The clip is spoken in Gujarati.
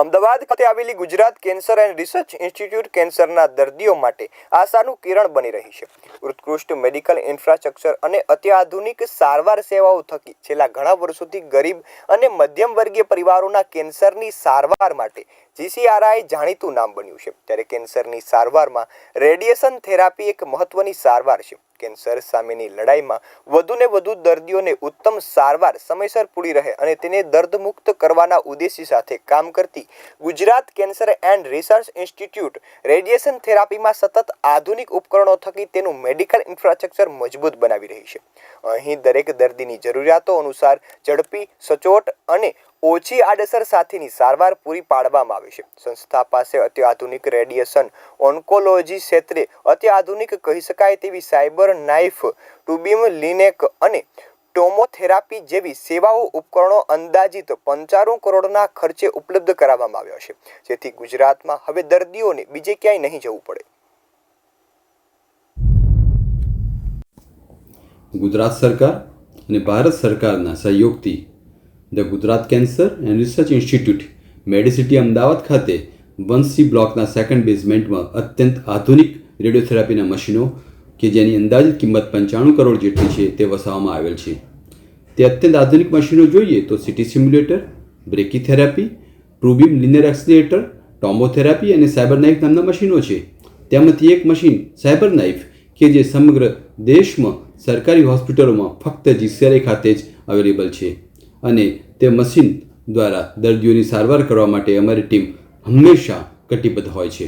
અમદાવાદ ખાતે આવેલી Gujarat cancer and research institute કેન્સરના દર્દીઓ માટે આશાનું કિરણ બની રહી છે. ઉત્કૃષ્ટ મેડિકલ ઇન્ફ્રાસ્ટ્રક્ચર અને અત્યાધુનિક સારવાર સેવાઓ થકી છેલ્લા ઘણા વર્ષોથી ગરીબ અને મધ્યમ વર્ગીય પરિવારોના કેન્સરની સારવાર માટે જીસીઆરઆઈ જાણીતું નામ બન્યું છે. ત્યારે કેન્સરની સારવારમાં રેડિયેશન થેરાપી એક મહત્વની સારવાર છે. કેન્સર સામેની લડાઈમાં વધુને વધુ દર્દીઓને ઉત્તમ સારવાર સમયસર પૂરી રહે અને તેને દર્દમુક્ત કરવાના ઉદ્દેશ્ય સાથે કામ કરતી Gujarat cancer and research institute radiation થેરાપીમાં સતત આધુનિક ઉપકરણો થકી તેનું મેડિકલ ઇન્ફ્રાસ્ટ્રક્ચર મજબૂત બનાવી રહી છે. અહીં દરેક દર્દીની જરૂરિયાતો અનુસાર ઝડપી, સચોટ અને ઓછી આડઅસર સાથેની સારવાર પૂરી પાડવામાં આવે છે. સંસ્થા પાસે અત્યાધુનિક રેડિયેશન ઓન્કોલોજી ક્ષેત્રે અત્યાધુનિક કહી શકાય તેવી સાયબર નાઇફ ટુબીમ લિનેક અને ટોમોથેરાપી જેવી સેવાઓ, ઉપકરણો અંદાજિત પંચાણું કરોડના ખર્ચે ઉપલબ્ધ કરાવવામાં આવ્યા છે. જેથી ગુજરાતમાં હવે દર્દીઓને બીજે ક્યાંય નહીં જવું પડે. ગુજરાત સરકાર અને ભારત સરકારના સહયોગથી the Gujarat cancer and research institute medicity Ahmedabad ખાતે વંશી બ્લોકના સેકન્ડ બેઝમેન્ટમાં અત્યંત આધુનિક રેડિયોથેરાપીના મશીનો કે જેની અંદાજિત કિંમત પંચાણું કરોડ જેટલી છે તે વસાવવામાં આવેલ છે. તે અત્યંત આધુનિક મશીનો જોઈએ તો CT simulator, brachytherapy, TrueBeam linear accelerator, tomotherapy અને સાયબર નાઇફ નામના મશીનો છે. તેમાંથી એક મશીન સાયબર નાઇફ કે જે સમગ્ર દેશમાં સરકારી હોસ્પિટલોમાં ફક્ત જીસીઆરઆઈ ખાતે જ અવેલેબલ છે. અને તે મશીન દ્વારા દર્દીઓની સારવાર કરવા માટે અમારી ટીમ હંમેશા કટિબદ્ધ હોય છે.